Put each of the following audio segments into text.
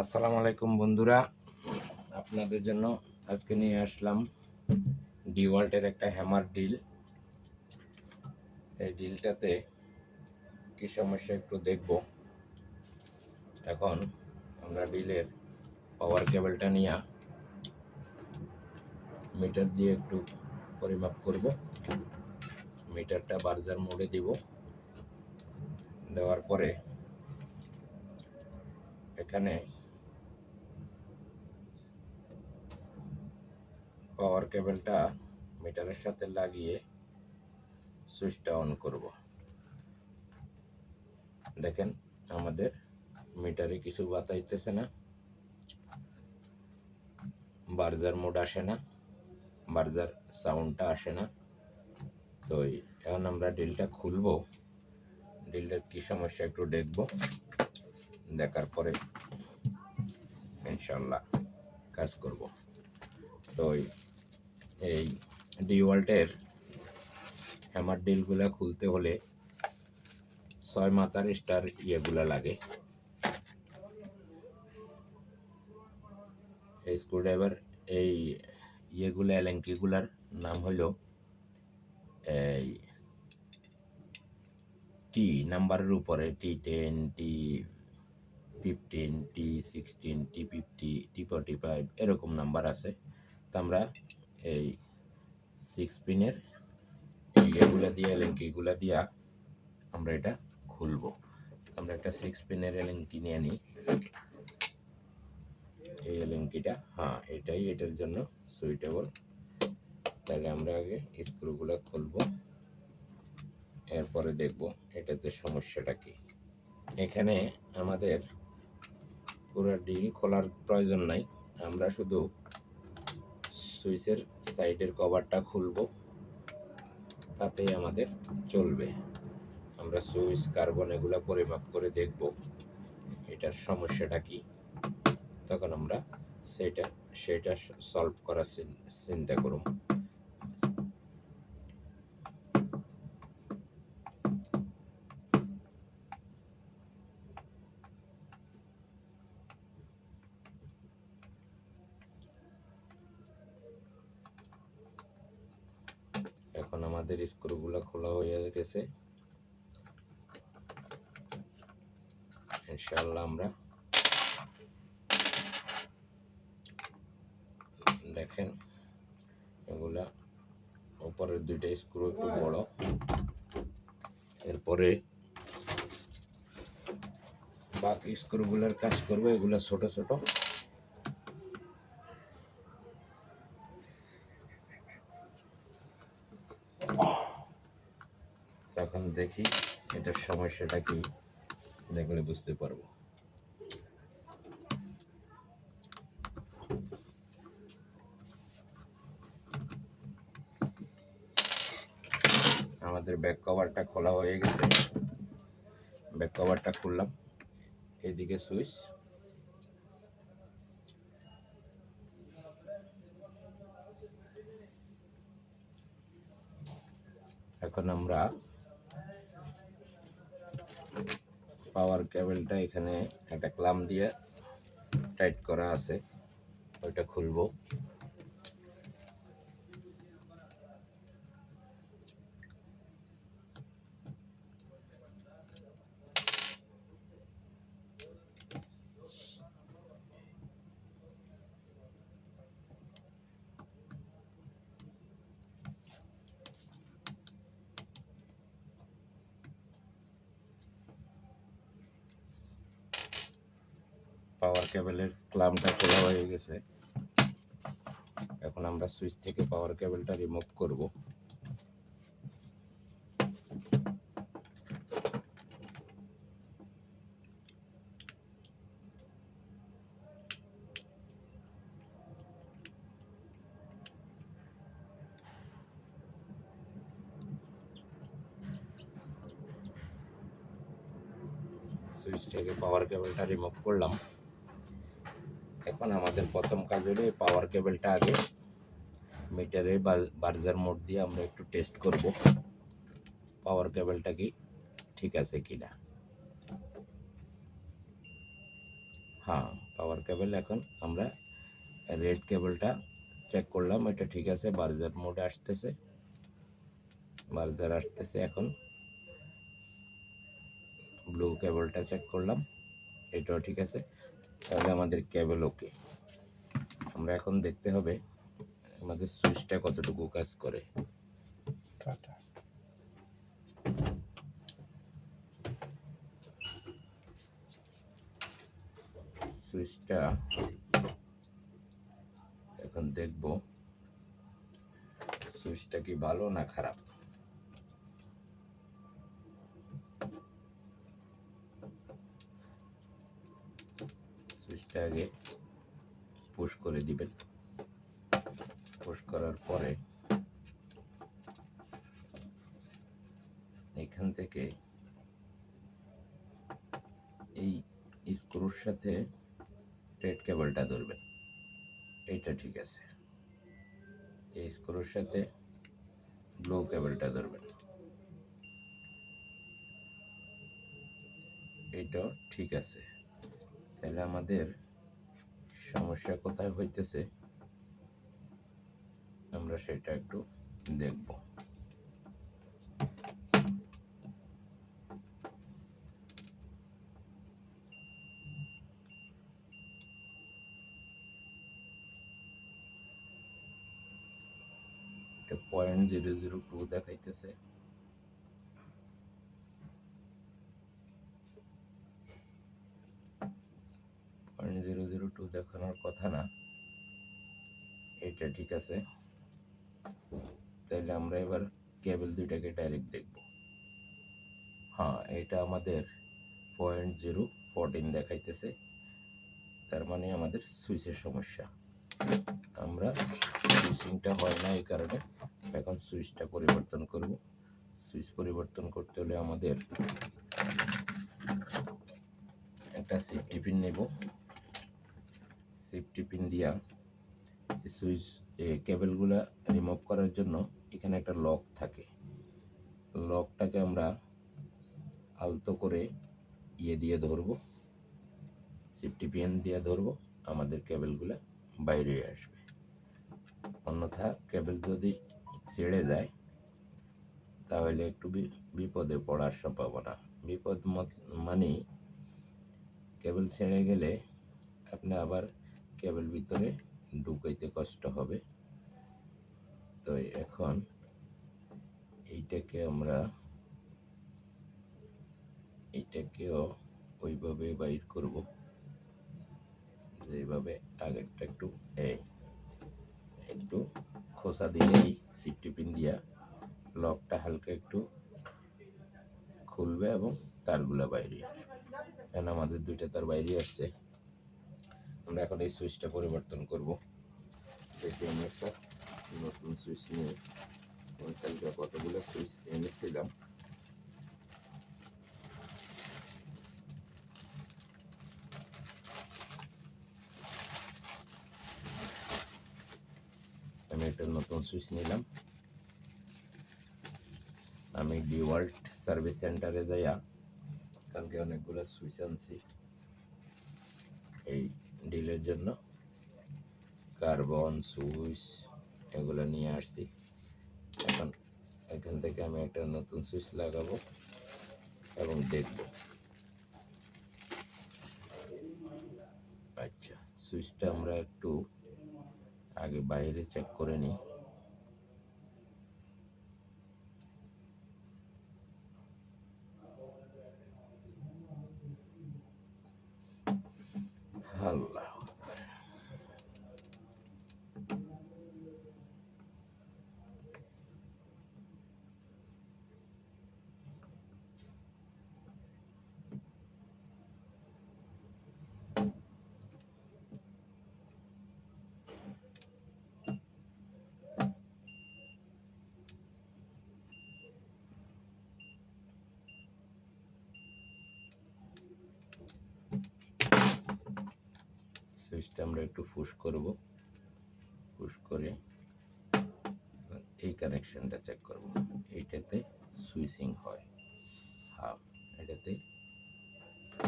আসসালামু আলাইকুম বন্ধুরা। আপনাদের জন্য আজকে নিয়ে আসলাম ডিওয়াল্টের একটা হ্যামার ডিল। এই ডিলটাতে কি সমস্যা একটু দেখব। এখন আমরা ডিলের পাওয়ার কেবলটা নিয়ে মিটার দিয়ে একটু পরিমাপ করব। মিটারটা বার্জার মোড়ে দিব। দেওয়ার পরে এখানে পাওয়ার কেবলটা মিটারের সাথে লাগিয়ে সুইচটা অন করব। দেখেন, আমাদের মিটারে কিছু বাতাইতেছে না। বার্জার মোড আসে না। বার্জার সাউন্ডটা আসে না। তো এখন আমরা ডিলটা খুলবো। ডিলটার কি সমস্যা একটু দেখব। দেখার পরে ইনশাল্লাহ কাজ করব। তো এই ডিওয়াল্টের হ্যামার ডিলগুলা খুলতে হলে ছয় মাথার স্টার ইয়েগুলা লাগে। এই স্ক্রুড্রাইভার, এই ইয়েগুলো এলেঙ্কিগুলার নাম হইল এই টি নাম্বারের উপরে T ten T fifteen T sixteen T fifty T forty five এরকম নাম্বার আছে। তো আমরা এই সিক্স পিনের ইয়েগুলা দিয়ে এলেঙ্কিগুলা দিয়া আমরা এটা খুলবো। আমরা একটা সিক্স পিনের এলেঙ্কি নিয়ে নিই। এই এলেঙ্কিটা হ্যাঁ এটাই এটার জন্য সুইটেবল তাহলে আমরা আগে স্ক্রুগুলো খুলবো। এরপরে দেখব এটাতে সমস্যাটা কি। এখানে আমাদের পুরো ডিল খোলার প্রয়োজন নাই। আমরা শুধু সুইচের সাইডের কভারটা খুলব। তাতেই আমাদের চলবে। আমরা সুইচ, কার্বন এগুলো পরিমাপ করে দেখব এটার সমস্যাটা কি। তখন আমরা সেটা সেটা সলভ করার চিন্তা করুন এখন আমাদের স্ক্রুগুলো খোলা হয়ে গেছে। ইনশাল্লাহ আমরা দেখেন এগুলা উপরের দুইটা স্ক্রু একটু বড়। এরপরে বাকি স্ক্রুগুলোর কাজ করব, এগুলা ছোট ছোট তখন দেখি এটার সমস্যাটা কি, দেখলে বুঝতে পারব। আমাদের ব্যাক কভারটা খোলা হয়ে গেছে। ব্যাক কভারটা খুললাম। এদিকে সুইচ। এখন আমরা পাওয়ার কেবলটা এখানে একটা ক্লাম দিয়ে টাইট করা আছে ওইটা খুলবো। পাওয়ার কেবলের ক্লামটা খোলা হয়ে গেছে। এখন আমরা সুইচ থেকে পাওয়ার কেবলটা রিমুভ করব। সুইচ থেকে পাওয়ার কেবলটা রিমুভ করলাম। এখন আমাদের প্রথম কাজ হলো এই পাওয়ার কেবলটা আগে মিটারে বার্জার মোড দিয়ে আমরা একটু টেস্ট করব পাওয়ার কেবলটা কি ঠিক আছে কিনা হ্যাঁ পাওয়ার কেবল এখন আমরা রেড কেবলটা চেক করলাম, এটা ঠিক আছে বার্জার মোডে আসতেছে। বার্জার আসতেছে এখন। ব্লু কেবলটা চেক করলাম, এটাও ঠিক আছে। তাহলে আমাদের কেবল ওকে আমরা এখন দেখতে হবে আমাদের সুইচটা কতটুকু কাজ করে। সুইচটা এখন দেখব সুইচটা কি ভালো না খারাপ। সুইচটা আগে পুশ করে দিবেন। পুশ করার পরে এখান থেকে এই স্ক্রুর সাথে রেড কেবলটা ধরবেন। এইটা ঠিক আছে। এই স্ক্রুর সাথে ব্লু কেবলটা ধরবেন। এইটাও ঠিক আছে। তাহলে আমাদের সমস্যা কোথায় হইতেছে আমরা সেটা একটু দেখব। পয়েন্ট জিরো জিরো টু দেখাইতেছে পয়েন্ট জিরো জিরো টু দেখানোর কথা না। এটা ঠিক আছে। তাহলে আমরা এবার কেবল দুইটাকে ডাইরেক্ট দেখব। হ্যাঁ এটা আমাদের পয়েন্ট জিরো ফোরটিন দেখাইতেছে। তার মানে আমাদের সুইচের সমস্যা। আমরা সুইচিংটা হয় না এই কারণে এখন সুইচটা পরিবর্তন করব। সুইচ পরিবর্তন করতে হলে আমাদের একটা সেফটি পিন নেব। সেফটি পিন দিয়া সুইচ কেবলগুলা রিমুভ করার জন্য এখানে একটা লক থাকে। লকটাকে আমরা আলতো করে ইয়ে দিয়ে ধরবো। সেফটি পিন দিয়ে ধরবো, আমাদের কেবলগুলা বাইরে আসবে। অন্যথা কেবল যদি ছেড়ে যায়, তাহলে একটু বিপদে পড়ার সম্ভাবনা। বিপদ মানেই কেবল ছেড়ে গেলে আপনি আবার কেবল ভিতরে ঢুকাইতে কষ্ট হবে। তো এখন এইটাকে আমরা এইটাকেও ওইভাবে বাইর করব, যেভাবে আগেরটা একটু এই, একটু খোসা দিলেই সিফটি পিন দিয়া লকটা হালকা একটু খুলবে এবং তারগুলা বাইরে আসবে। এখন আমাদের দুইটা তার বাইরে আসছে? আমরা এখন এই সুইচটা পরিবর্তন করব। দেখি আমি একটা নতুন সুইচ নিয়ে ওইখানকার কতগুলো সুইচ এনেছিলাম। আমি একটা নতুন সুইচ নিলাম। আমি ডিওয়াল্ট সার্ভিস সেন্টারে যাইয়া কালকে অনেকগুলো সুইচ আনছি। ডিলের জন্য। কার্বন, সুইচ, এগুলো নিয়ে আসছি। এখন এখান থেকে আমি একটা নতুন সুইচ লাগাবো এবং দেখব। আচ্ছা সুইচটা আমরা একটু আগে বাইরে চেক করে নিই। আল্লাহ। সুইচটা আমরা একটু ফুস করব। পুশ করে এই কানেকশানটা চেক করব। এইটাতে সুইচিং হয়। হাফ এটাতে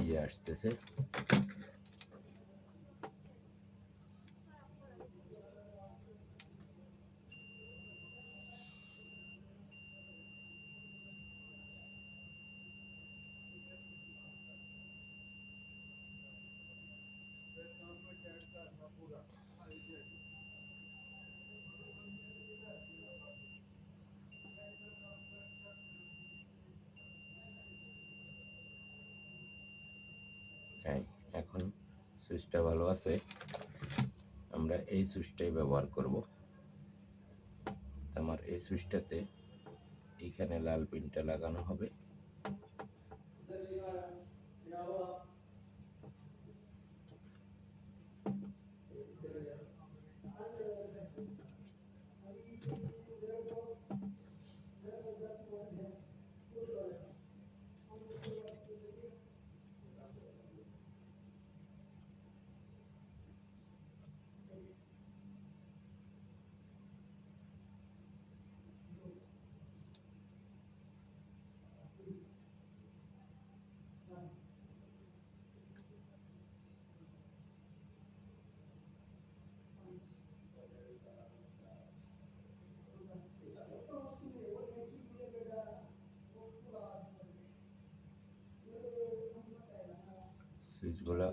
ইয়ে আসতেছে। এখন সুইচটা ভালো আছে। আমরা এই সুইচটাই ব্যবহার করব। আমার এই সুইচটাতে এইখানে লাল পিনটা লাগানো হবে। সুইচগুলো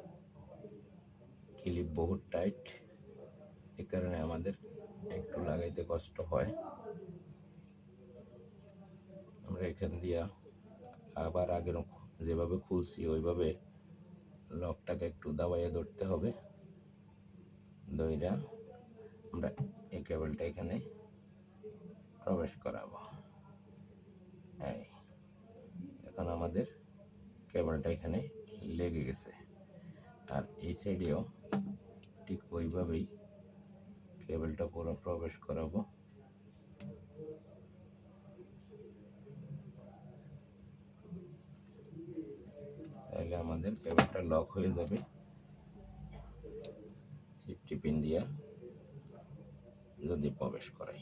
ক্লিপ বহুত টাইট। এ কারণে আমাদের একটু লাগাইতে কষ্ট হয়। আমরা এখান দিয়া আবার আগের যেভাবে খুলছি, ওইভাবে লকটাকে একটু দাবাইয়ে ধরতে হবে। দইরা আমরা এই কেবলটা এখানে প্রবেশ করাবো। এই, এখন আমাদের কেবলটা এখানে লেগে গেছে। আর এই সাইডেও ঠিক ওইভাবেই কেবলটা পুরো প্রবেশ করাবো। তাহলে আমাদের কেবলটা লক হয়ে যাবে। সিফটি পিন দিয়া যদি প্রবেশ করাই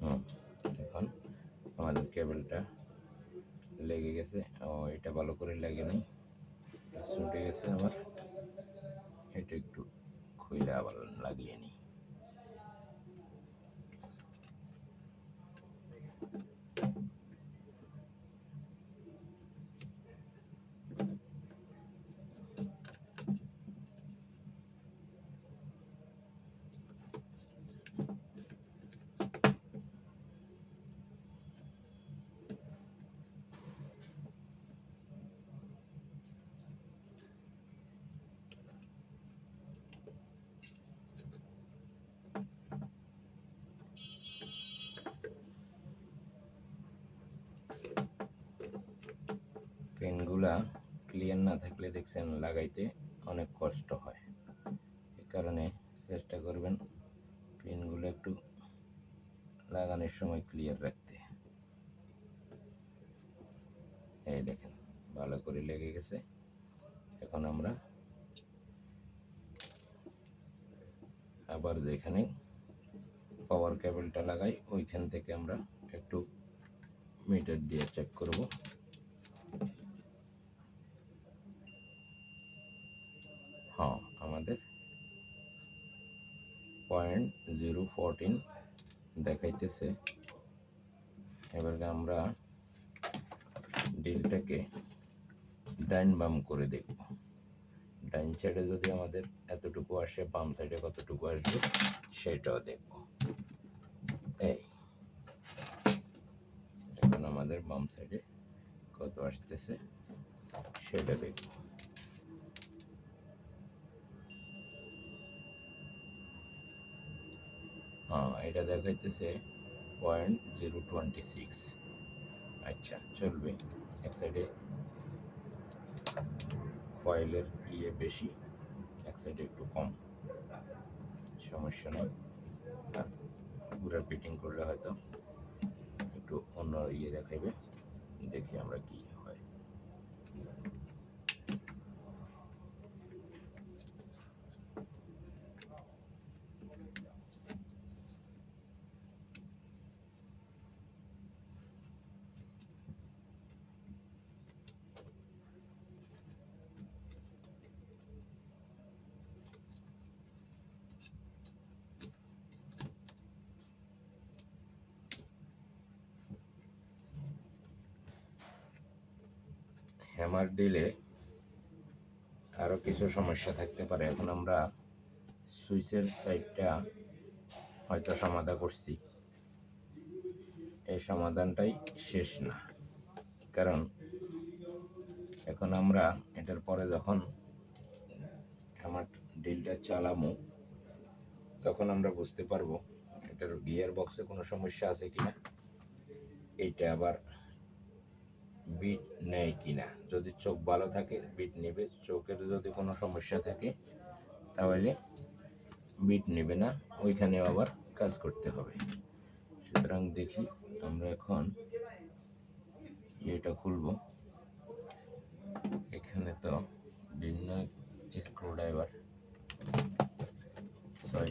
হুম এখন আমাদের কেবলটা লেগে গেছে। ও, এটা ভালো করে লাগে নাই। ছুটে গেছে আমার। এটা একটু খুইলে আবার লাগিয়ে নিই পেনগুলা ক্লিয়ার না থাকলে দেখছেন লাগাইতে অনেক কষ্ট হয়। এ কারণে চেষ্টা করবেন পেনগুলো একটু লাগানোর সময় ক্লিয়ার রাখতে। এই দেখেন, ভালো করে লেগে গেছে। এখন আমরা আবার যেখানে পাওয়ার কেবলটা লাগাই, ওইখান থেকে আমরা একটু মিটার দিয়ে চেক করব হ্যাঁ আমাদের পয়েন্ট জিরো ফোরটিন দেখাইতেছে। এবার আমরা ডিলটাকে ডাইন বাম করে দেখব। ডাইন সাইডে যদি আমাদের এতটুকু আসে, বাম সাইডে কতটুকু আসবে, সেটাও দেখব। এই। এখন আমাদের বাম সাইডে কত আসতেছে, সেটা দেখব। এটা দেখাইতেছে পয়েন্ট জিরো টোয়েন্টি সিক্স আচ্ছা চলবে। এক সাইডে কয়েলের ইয়ে বেশি, এক সাইডে একটু কম। সমস্যা নেই। পুরো ফিটিং করলে হয়তো একটু অন্য ইয়ে দেখাইবে। দেখি আমরা কি ডিলে আরও কিছু সমস্যা থাকতে পারে। এখন আমরা সুইচের সাইডটা হয়তো সমাধান করছি। এই সমাধানটাই শেষ না। কারণ এখন আমরা এটার পরে যখন আমার ডিলটা চালামো, তখন আমরা বুঝতে পারব এটার গিয়ার বক্সে কোনো সমস্যা আছে কিনা। এইটা আবার বিট নেয় কিনা। যদি চোখ ভালো থাকে বিট নেবে। চোখের যদি কোনো সমস্যা থাকে, তাহলে বিট নেবে না। ওইখানে আবার কাজ করতে হবে। সুতরাং দেখি আমরা এখন এটা খুলবো। এখানে তো ভিন্ন স্ক্রু ড্রাইভার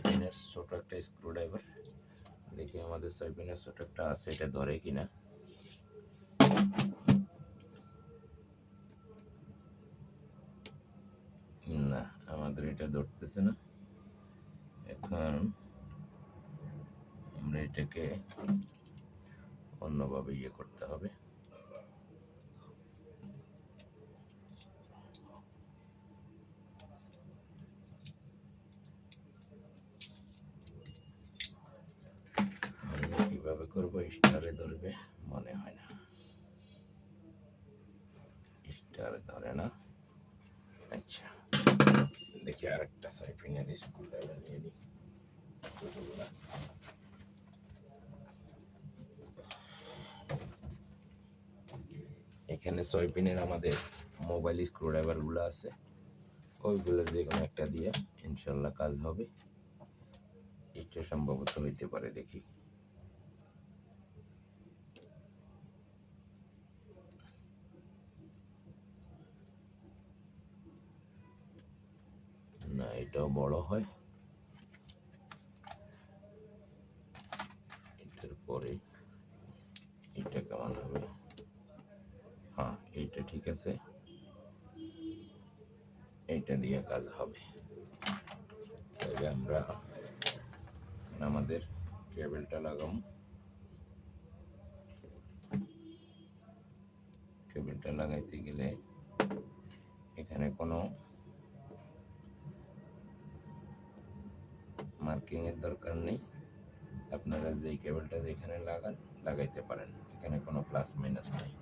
পিনের ছোট একটা স্ক্রু ড্রাইভার দেখি আমাদের ছয় ছোট একটা আছে, এটা ধরে কিনা না আমাদের এটা ধরতেছে না। এখন আমরা এটাকে অন্যভাবে ইয়ে করতে হবে আমরা কীভাবে করব স্টারে ধরবে মনে হয় না স্টারে ধরে না আচ্ছা দেখি আরেকটা সাইফিনের স্কুল ড্রাইভার নিয়ে নিই ছোটগুলা। এখানে ছয় পিনের আমাদের মোবাইল স্ক্রু ড্রাইভারগুলো আছে, ওইগুলো যে কোনো একটা দিয়ে ইনশাল্লাহ কাজ হবে। এটা সম্ভবত হইতে পারে দেখি। না, এটাও বড় হয়। এটার পরে এটা কেমন হবে? হ্যাঁ এইটা ঠিক আছে। এইটা দিয়ে কাজ হবে। তবে আমরা আমাদের কেবলটা লাগাম কেবলটা লাগাইতে গেলে এখানে কোনো মার্কিং এর দরকার নেই। আপনারা যেই কেবলটা যেখানে লাগান, লাগাইতে পারেন। এখানে কোনো প্লাস মাইনাস নেই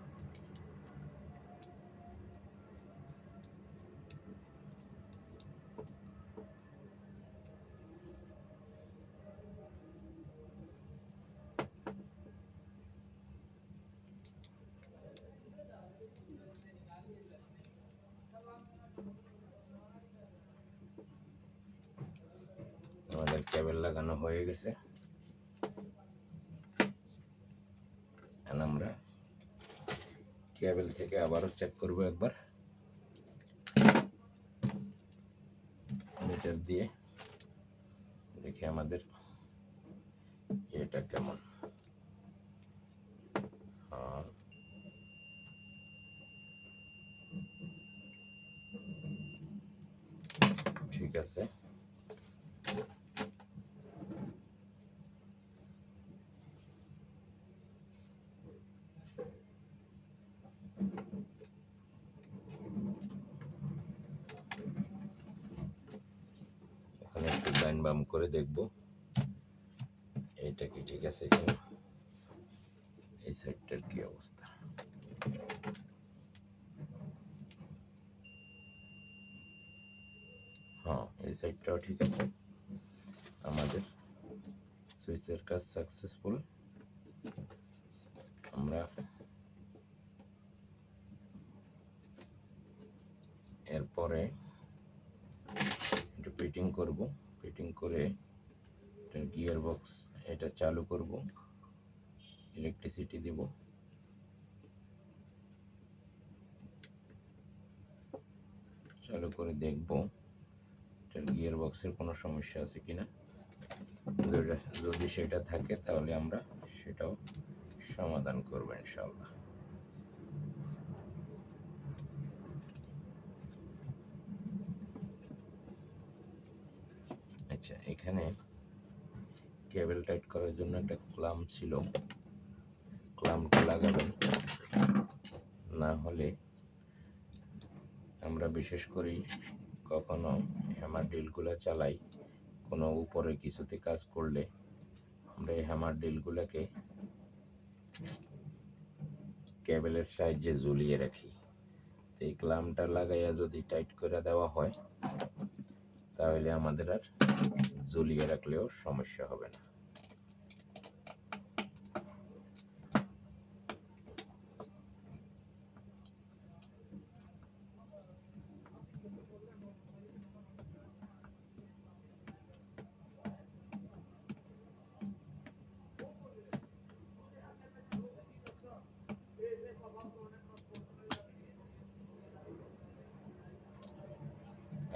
আমাদের কেবল লাগানো হয়ে গেছে। এখন আমরা কেবল থেকে আবারও চেক করব একবার। মিটার দিয়ে দেখি আমাদের এটা কেমন। হ্যাঁ। ঠিক আছে এখন একটু ডাইন বাম করে দেখব। এটা কি ঠিক আছে কিনা এই সাইডটার কি অবস্থা? হ্যাঁ এই সাইডটাও ঠিক আছে। আমাদের সুইচের কাজ সাকসেসফুল করে এটার গিয়ার বক্স এটা চালু করব ইলেকট্রিসিটি দেব। চালু করে দেখব এটার গিয়ার বক্সের কোনো সমস্যা আছে কিনা। যদি সেটা থাকে তাহলে আমরা সেটাও সমাধান করব ইনশাল্লাহ এখানে কেবল টাইট করার জন্য একটা ক্লাম ছিল। ক্লামটা লাগাবেন। না হলে আমরা বিশেষ করি কখনো হ্যামার ডিলগুলো চালাই, কোনো উপরে কিছুতে কাজ করলে আমরা এই হ্যামার ডিলগুলোকে কেবলের সাহায্যে ঝুলিয়ে রাখি। এই ক্লামটা লাগাইয়া যদি টাইট করে দেওয়া হয় তাহলে আমাদের আর ঝুলিয়ে রাখলেও সমস্যা হবে না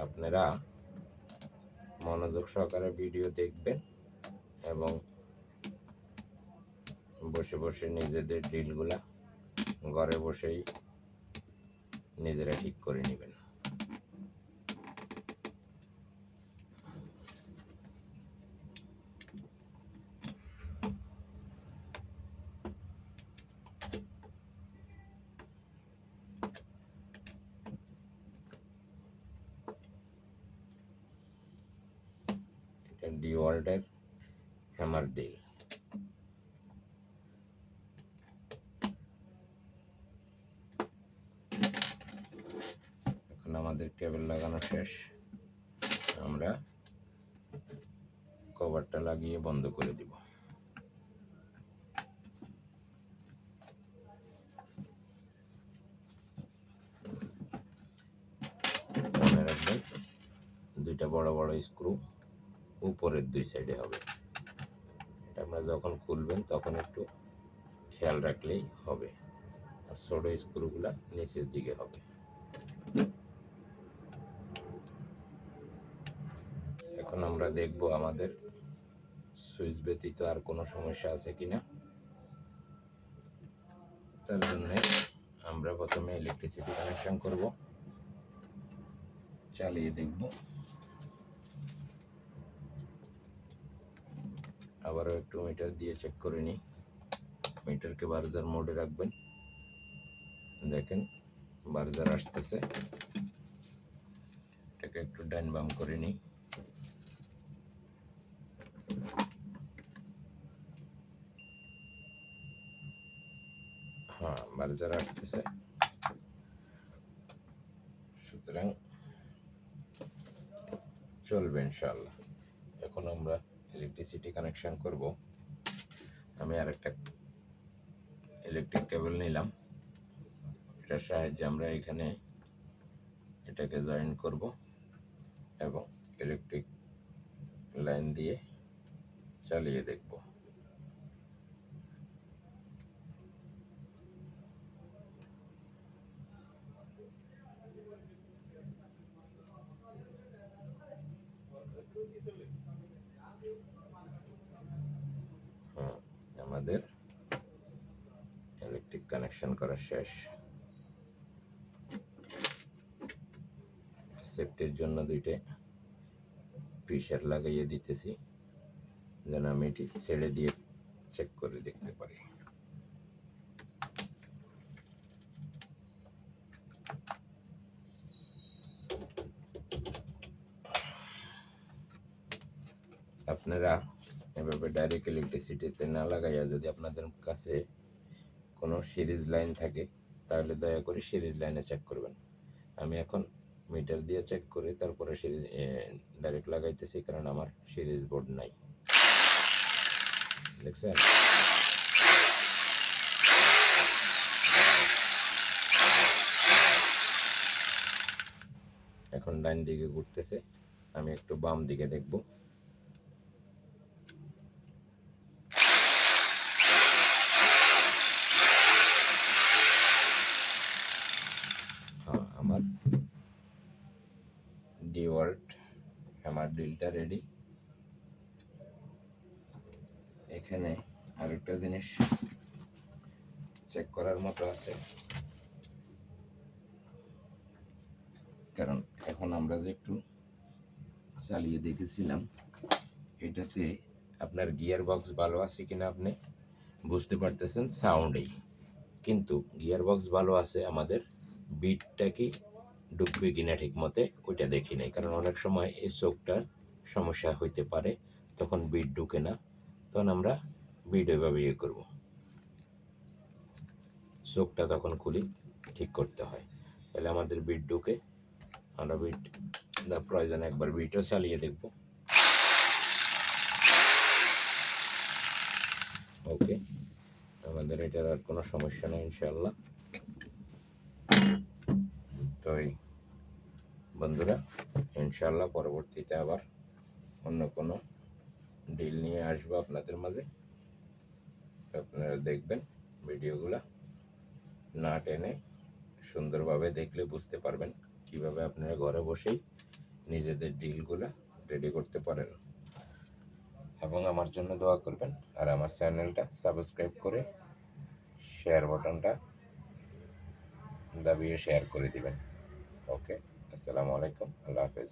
আপনারা মনোযোগ সহকারে ভিডিও দেখবেন এবং বসে বসে নিজেদের ডিলগুলা ঘরে বসেই নিজেরা ঠিক করে নেবেন। ডিওয়াল্টের হ্যামার ডিল এখন আমাদের কেবল লাগানো শেষ। আমরা কভারটা লাগিয়ে বন্ধ করে দিব। দুইটা বড় বড় স্ক্রু উপরের দুই সাইডে হবে। এটা আপনারা যখন খুলবেন তখন একটু খেয়াল রাখলেই হবে। আর ছোট স্ক্রুগুলা নিচের দিকে হবে। এখন আমরা দেখব আমাদের সুইচ ব্যতীত আর কোনো সমস্যা আছে কিনা। তার জন্য আমরা প্রথমে ইলেকট্রিসিটি কানেকশন করব। চালিয়ে দেখব। আবারও একটু মিটার দিয়ে চেক করে নিই। মিটারকে বার্জার মোডে রাখবেন। দেখেন, বার্জার আসতেছে। এটাকে একটু ডাইন বাম করে নিই। হ্যাঁ বার্জার আসতেছে। সুতরাং চলবে ইনশাল্লাহ এখন আমরা ইলেকট্রিসিটি কানেকশন করব। আমি আর একটা ইলেকট্রিক কেবল নিলাম। এটার সাহায্যে আমরা এখানে এটাকে জয়েন করব এবং ইলেকট্রিক লাইন দিয়ে চালিয়ে দেখব। আমাদের। ইলেকট্রিক কানেকশন করা শেষ। সেফটির জন্য দুইটা প্রেশার লাগাইয়ে দিতেছি। যেন আমি এটি ছেড়ে দিয়ে চেক করে দেখতে পারি। আপনারা এভাবে ডাইরেক্ট ইলেকট্রিসিটিতে না লাগাইয়া যদি আপনাদের কাছে কোনো সিরিজ লাইন থাকে, তাহলে দয়া করে সিরিজ লাইনে চেক করবেন। আমি এখন মিটার দিয়ে চেক করে তারপরে সিরিজ ডাইরেক্ট লাগাইতেছি, কারণ আমার সিরিজ বোর্ড নাই। দেখছেন? এখন ডান দিকে ঘুরতেছে, আমি একটু বাম দিকে দেখব হ্যাঁ আমার ডিলটা রেডি এখানে আরেকটা জিনিস চেক করার মতো আছে। কারণ এখন আমরা যে একটু চালিয়ে দেখেছিলাম, এটাতে আপনার গিয়ার বক্স ভালো আছে কিনা আপনি বুঝতে পারতেছেন সাউন্ডেই কিন্তু গিয়ার বক্স ভালো আছে, আমাদের বিটটা কি ডুববে কিনা ঠিক মতে ওইটা দেখি নাই। কারণ অনেক সময় এই চোখটার সমস্যা হইতে পারে, তখন বিট ঢুকে না, তখন আমরা বিট ওইভাবে ইয়ে করব। চোখটা তখন খুলি, ঠিক করতে হয়। তাহলে আমাদের বিট ঢুকে, আমরা বিট প্রয়োজন একবার বিটও চালিয়ে দেখব। ওকে আমাদের এটার আর কোনো সমস্যা নেই ইনশাল্লাহ তো এই, বন্ধুরা ইনশাল্লাহ পরবর্তীতে আবার অন্য কোনো ডিল নিয়ে আসব আপনাদের মাঝে। আপনারা দেখবেন ভিডিওগুলা না টেনে সুন্দরভাবে দেখলে বুঝতে পারবেন কীভাবে আপনারা ঘরে বসেই নিজেদের ডিলগুলা রেডি করতে পারেন। এবং আমার জন্য দোয়া করবেন আর আমার চ্যানেলটা সাবস্ক্রাইব করে শেয়ার বাটনটা দাবিয়ে শেয়ার করে দিবেন। ওকে আসসালামু আলাইকুম। আল্লাহ হাফেজ।